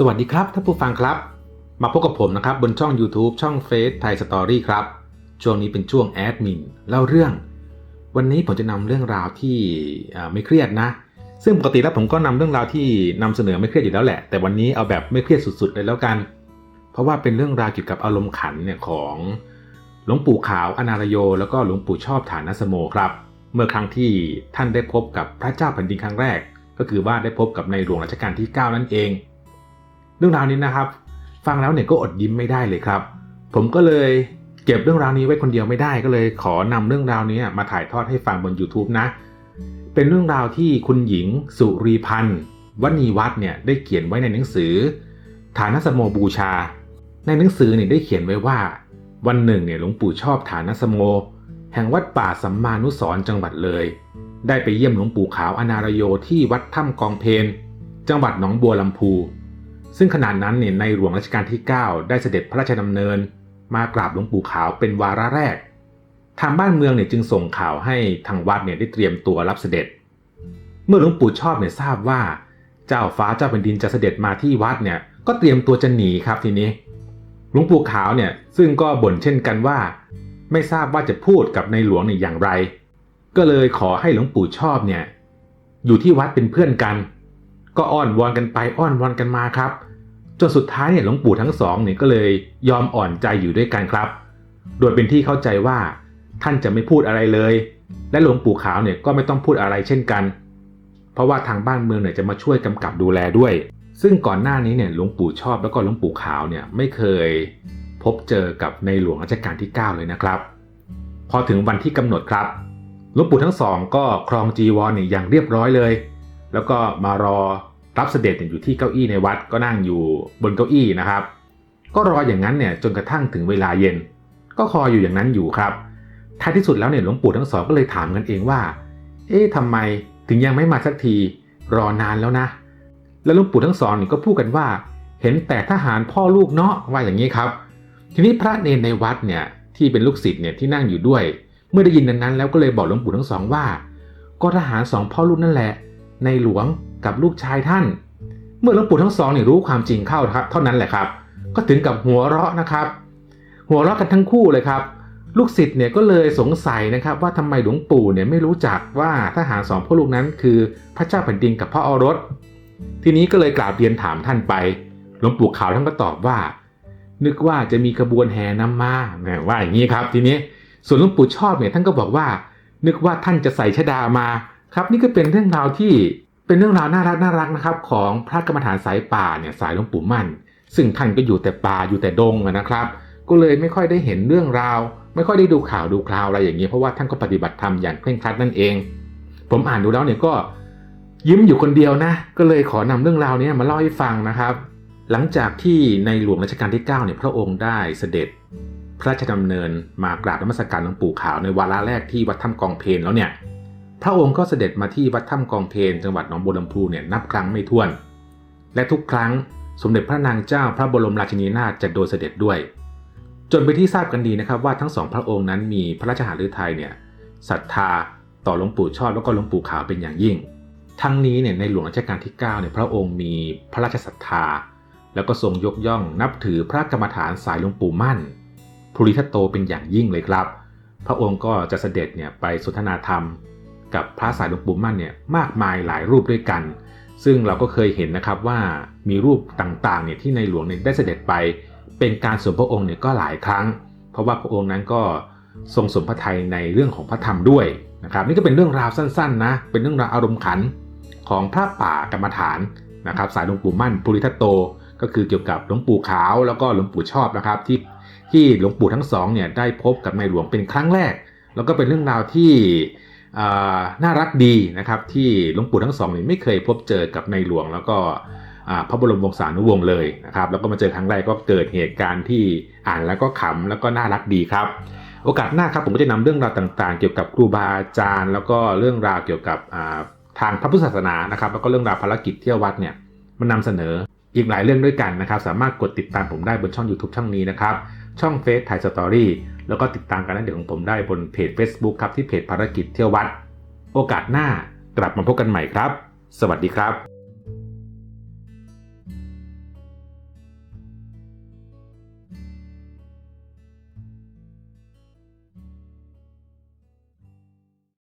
สวัสดีครับท่านผู้ฟังครับ มาพบกับผมนะครับบนช่อง YouTube ช่องเฟซไทยสตอรี่ครับ ช่วงนี้เป็นช่วงแอดมินเล่าเรื่อง วันนี้ผมจะนำเรื่องราวที่ไม่เครียดนะ ซึ่งปกติแล้วผมก็นำเรื่องราวที่นำเสนอไม่เครียดอยู่แล้วแหละ แต่วันนี้เอาแบบไม่เครียดสุดๆเลยแล้วกัน เพราะว่าเป็นเรื่องราวเกี่ยวกับอารมณ์ขันเนี่ยของหลวงปู่ขาวอนารโย แล้วก็หลวงปู่ชอบฐานสโมครับ เมื่อครั้งที่ท่านได้พบกับพระเจ้าแผ่นดินครั้งแรก ก็คือว่าได้พบกับในหลวงรัชกาลที่ 9 นั่นเอง เรื่องราวนี้นะครับ ฟังแล้วเนี่ยก็อดยิ้มไม่ได้เลยครับ ผมก็เลยเก็บเรื่องราวนี้ไว้คนเดียวไม่ได้ก็เลยขอนำเรื่องราวนี้มาถ่ายทอดให้ฟังบน YouTube นะ เป็นเรื่องราวที่คุณหญิงสุรีพันธ์วณีวัฒน์เนี่ยได้เขียนไว้ในหนังสือ ฐานสโมบูชา ในหนังสือเนี่ยได้เขียนไว้ว่า วันหนึ่งเนี่ยหลวงปู่ชอบฐานสมโมแห่งวัดป่าสัมมานุสรจังหวัดเลย ได้ไปเยี่ยมหลวงปู่ขาวอนารโยที่วัดถ้ำกองเพนจังหวัดหนองบัวลำพู ซึ่งขณะนั้นเนี่ยในหลวงรัชกาลที่ 9 ได้เสด็จพระราชดำเนิน มากราบหลวงปู่ขาวเป็นวาระแรก ทางบ้านเมืองเนี่ยจึงส่งข่าวให้ทางวัดเนี่ยได้เตรียมตัวรับเสด็จ เมื่อหลวงปู่ชอบเนี่ยทราบว่า เจ้าฟ้าเจ้าแผ่นดินจะเสด็จมาที่วัดเนี่ยก็เตรียมตัวจะหนีครับทีนี้หลวงปู่ขาวเนี่ยซึ่งก็บ่นเช่นกันว่า ไม่ทราบว่าจะพูดกับในหลวงเนี่ยอย่างไร ก็เลยขอให้หลวงปู่ชอบเนี่ยอยู่ที่วัดเป็นเพื่อนกัน ก็อ้อนวอนกันไปอ้อนวอนกันมาครับ จนสุดท้ายเนี่ยหลวงปู่ทั้งสองเนี่ยก็เลยยอมอ่อนใจอยู่ด้วยกันครับ โดยเป็นที่เข้าใจว่าท่านจะไม่พูดอะไรเลย และหลวงปู่ขาวเนี่ยก็ไม่ต้องพูดอะไรเช่นกัน เพราะว่าทางบ้านเมืองเนี่ยจะมาช่วยกำกับดูแลด้วย ซึ่งก่อนหน้านี้เนี่ยหลวงปู่ชอบแล้วก็หลวงปู่ขาวเนี่ยไม่เคย พบเจอกับในหลวงรัชกาลที่ 9 เลยนะครับ พอถึงวันที่กำหนดครับหลวงปู่ทั้งสองก็ครองจีวรเนี่ยอย่างเรียบร้อยเลย แล้วก็มารอ รับเสด็จอยู่ที่เก้าอี้ในวัดก็นั่งอยู่บนเก้าอี้นะครับ ก็รออย่างนั้นเนี่ยจนกระทั่งถึงเวลาเย็น ก็คอยอยู่อย่างนั้นอยู่ครับท้ายที่สุดแล้วเนี่ยหลวงปู่ทั้งสองก็เลยถามกันเองว่า เอ๊ะทำไมถึงยังไม่มาสักทีรอนานแล้วนะ แล้วหลวงปู่ทั้งสองนี่ก็พูดกันว่า เห็นแต่ทหารพ่อลูกเนาะว่าอย่างนี้ครับ ทีนี้พระเนรในวัดเนี่ยที่เป็นลูกศิษย์เนี่ยที่นั่งอยู่ด้วย เมื่อได้ยินดังนั้นแล้วก็เลยบอกหลวงปู่ทั้งสองว่า ก็ทหารสองพ่อลูกนั่นแหละ ในหลวงกับลูกชายท่าน เมื่อหลวงปู่ทั้งสองเนี่ยรู้ความจริงเข้าครับเท่านั้นแหละครับ ก็ถึงกับหัวเราะนะครับ หัวเราะกันทั้งคู่เลยครับ ลูกศิษย์เนี่ยก็เลยสงสัยนะครับว่าทำไมหลวงปู่เนี่ยไม่รู้จักว่าทหารสองพ่อลูกนั้นคือพระเจ้าแผ่นดินกับพระอรส ทีนี้ก็เลยกราบเรียนถามท่านไป หลวงปู่ขาวท่านก็ตอบว่า นึกว่าจะมีขบวนแห่นำมาแหมว่าอย่างนี้ครับ ทีนี้ส่วนหลวงปู่ชอบเนี่ยท่านก็บอกว่า นึกว่าท่านจะใส่ชดามา ครับนี่ก็เป็นเรื่องราวที่เป็นเรื่องราวน่ารักน่ารักนะครับ ของพระกรรมฐานสายป่าเนี่ยสายหลวงปู่มั่น ซึ่งท่านก็อยู่แต่ป่าอยู่แต่ดงนะครับ ก็เลยไม่ค่อยได้เห็นเรื่องราว ไม่ค่อยได้ดูข่าวดูคราวอะไรอย่างนี้เพราะว่าท่านก็ปฏิบัติธรรมอย่างเคร่งครัดนั่นเอง ผมอ่านดูแล้วเนี่ยก็ยิ้มอยู่คนเดียวนะ ก็เลยขอนำเรื่องราวนี้มาเล่าให้ฟังนะครับ หลังจากที่ในหลวงรัชกาลที่9เนี่ยพระองค์ได้เสด็จพระราชดำเนินมากราบนมัสการหลวงปู่ขาวในวาระแรกที่วัดถ้ำกองเพนแล้วเนี่ย ระองค์ก็เสด็จมาที่วัดถ้ำกองเพนจังหวัดหนองบัวลำพูเนี่ยนับครั้งไม่ถ้วน และทุกครั้งสมเด็จพระนางเจ้าพระบรมราชินีนาถจะโดยเสด็จด้วย จนไปที่ทราบกันดีนะครับว่าทั้งสองพระองค์นั้นมีพระราชหฤทัยเนี่ยศรัทธาต่อหลวงปู่ชอบแล้วก็หลวงปู่ขาวเป็นอย่างยิ่ง ทั้งนี้เนี่ยในหลวงรัชกาลที่9เนี่ยพระองค์มีพระราชศรัทธา แล้วก็ทรงยกย่องนับถือพระกรรมฐานสายหลวงปู่มั่นภูริทัตโตเป็นอย่างยิ่งเลยครับ พระองค์ก็จะเสด็จเนี่ยไปสนทนาธรรม กับพระสายหลวงปู่มั่นเนี่ยมากมายหลายรูปด้วยกัน ซึ่งเราก็เคยเห็นนะครับว่ามีรูปต่างๆเนี่ยที่ในหลวงเนี่ยได้เสด็จไป เป็นการสวมพระองค์เนี่ยก็หลายครั้ง เพราะว่าพระองค์นั้นก็ทรงสมพระทัยในเรื่องของพระธรรมด้วยนะครับนี่ก็เป็นเรื่องราวสั้นๆนะเป็นเรื่องราวอารมณ์ขันของพระป่ากรรมฐานนะครับสายหลวงปู่มั่นภูริทัตโต ก็คือเกี่ยวกับหลวงปู่ขาวแล้วก็หลวงปู่ชอบนะครับที่ที่หลวงปู่ทั้งสองเนี่ยได้พบกับในหลวงเป็นครั้งแรก แล้วก็เป็นเรื่องราวที่ น่ารักดีนะครับที่หลวงปู่ทั้งสองนี่ไม่เคยพบเจอกับในหลวงแล้วก็พระบรมวงศานุวงศ์เลยนะครับแล้วก็มาเจอครั้งแรกก็เกิดเหตุการณ์ที่อ่านแล้วก็ขำแล้วก็น่ารักดีครับ โอกาสหน้าครับผมก็จะนำเรื่องราวต่างๆ เกี่ยวกับครูบาอาจารย์ แล้วก็เรื่องราวเกี่ยวกับทางพระพุทธศาสนานะครับ แล้วก็เรื่องราวภารกิจเที่ยววัดเนี่ยมานำเสนออีกหลายเรื่องด้วยกันนะครับ สามารถกดติดตามผมได้บนช่อง YouTube ช่องนี้นะครับ ช่องเฟซไทยสตอรี่แล้วก็ติดตามการเล่นเดี่ยวของผมได้บนเพจ Facebook ครับที่เพจภารกิจเที่ยววัด โอกาสหน้ากลับมาพบกันใหม่ครับ สวัสดีครับ